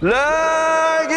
La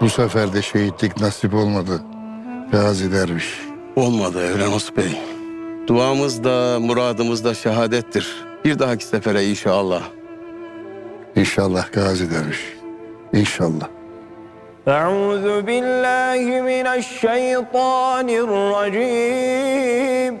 Bu sefer de şehitlik nasip olmadı. Gazi Derviş. Olmadı Evrenos Bey. Duamız da muradımız da şehadettir. Bir dahaki sefere inşallah. İnşallah Gazi Derviş. İnşallah. Euzu billahi mineşşeytanirracim.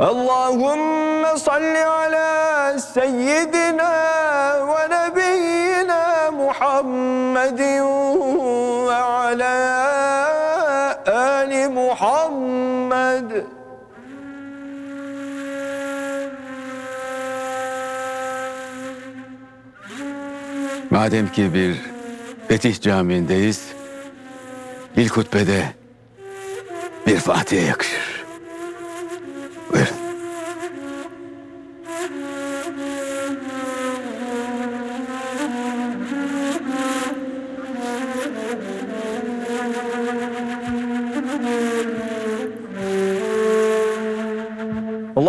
Allahümme salli ala seyyidina ve nebiyyina Muhammedin ve ala ali Muhammed. Madem ki bir Fetih Camii'ndeyiz, bir kutbede bir Fatih'e yakışır.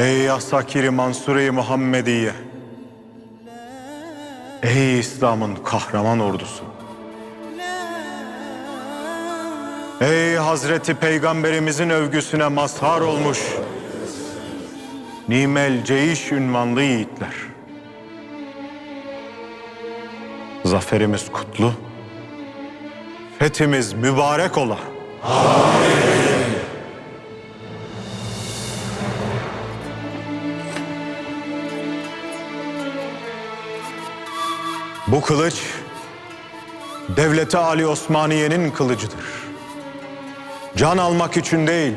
Ey Asakiri Mansure-i Muhammediye. Ey İslam'ın kahraman ordusu. Ey Hazreti Peygamberimizin övgüsüne mazhar olmuş Nimel Ceyiş ünvanlı yiğitler. Zaferimiz kutlu, fethimiz mübarek ola. Bu kılıç Devleti Ali Osmaniye'nin kılıcıdır. Can almak için değil,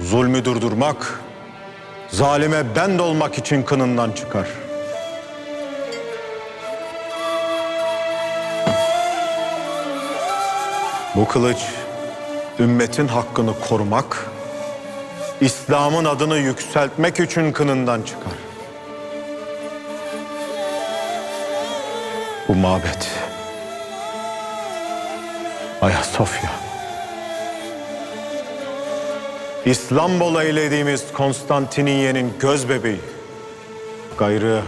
zulmü durdurmak, zalime bend olmak için kınından çıkar. Bu kılıç ümmetin hakkını korumak, İslam'ın adını yükseltmek için kınından çıkar. Bu mabet Ayasofya. İstanbul'a eylediğimiz Konstantiniye'nin göz bebeği. Gayrı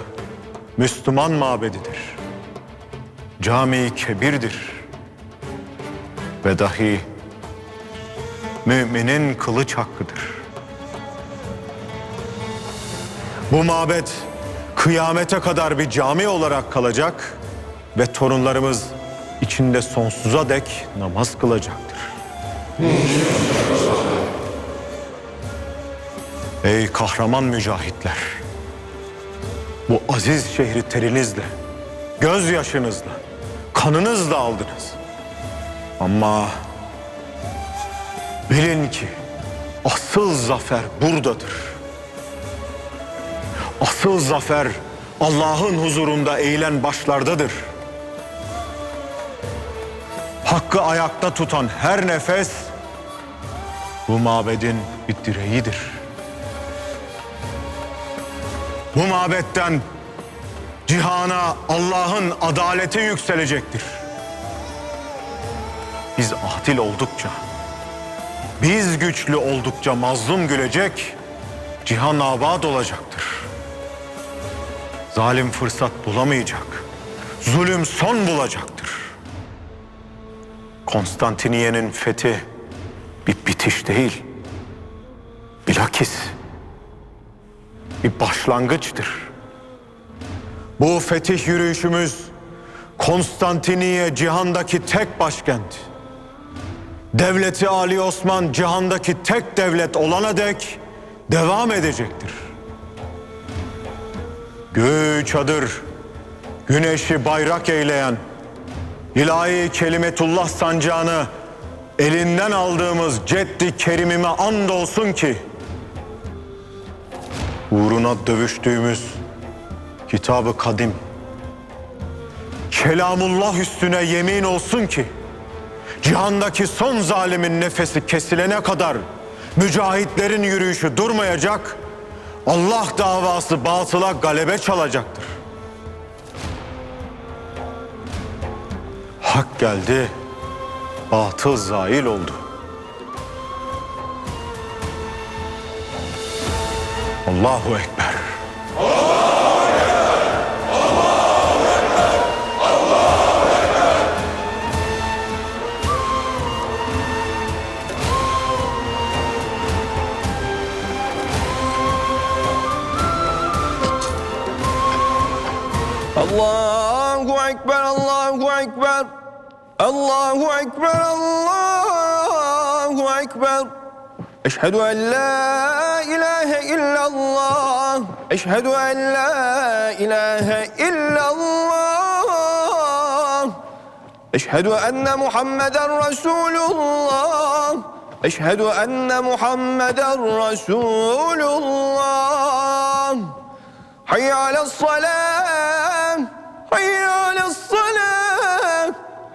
Müslüman mabedidir. Cami-i kebirdir. Ve dahi müminin kılıç hakkıdır. Bu mabet kıyamete kadar bir cami olarak kalacak ve torunlarımız içinde sonsuza dek namaz kılacaktır. Ey kahraman mücahitler! Bu aziz şehri terinizle, gözyaşınızla, kanınızla aldınız. Ama bilin ki asıl zafer buradadır. Asıl zafer Allah'ın huzurunda eğilen başlardadır. Hakkı ayakta tutan her nefes bu mabedin bir direğidir. Bu mabetten cihana Allah'ın adaleti yükselecektir. Biz adil oldukça, biz güçlü oldukça mazlum gülecek, cihan abad olacaktır. Zalim fırsat bulamayacak, zulüm son bulacaktır. Konstantiniye'nin fethi bir bitiş değil, bilakis bir başlangıçtır. Bu fetih yürüyüşümüz Konstantiniye cihandaki tek başkent. Devleti Ali Osman cihandaki tek devlet olana dek devam edecektir. Göğü çadır, güneşi bayrak eyleyen, ilahi kelimetullah sancağını elinden aldığımız ceddi kerimime andolsun ki uğruna dövüştüğümüz kitabı kadim kelamullah üstüne yemin olsun ki cihandaki son zalimin nefesi kesilene kadar mücahitlerin yürüyüşü durmayacak Allah davası batıla galebe çalacaktır. Hak geldi, batıl zail oldu. Allahu Ekber. Allahu Ekber, Allahu Ekber. Allahu Ekber, Allahu Ekber. الله أكبر الله أكبر. أشهد أن لا إله إلا الله. أشهد أن لا إله إلا الله. أشهد أن محمدا رسول الله. أشهد أن محمدا رسول الله. حي على الصلاة حي على الصلاة.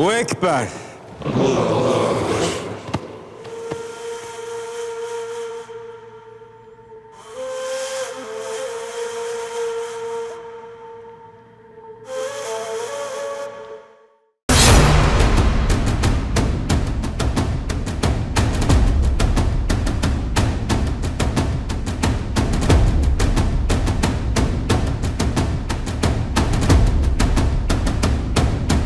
Allahu Ekber.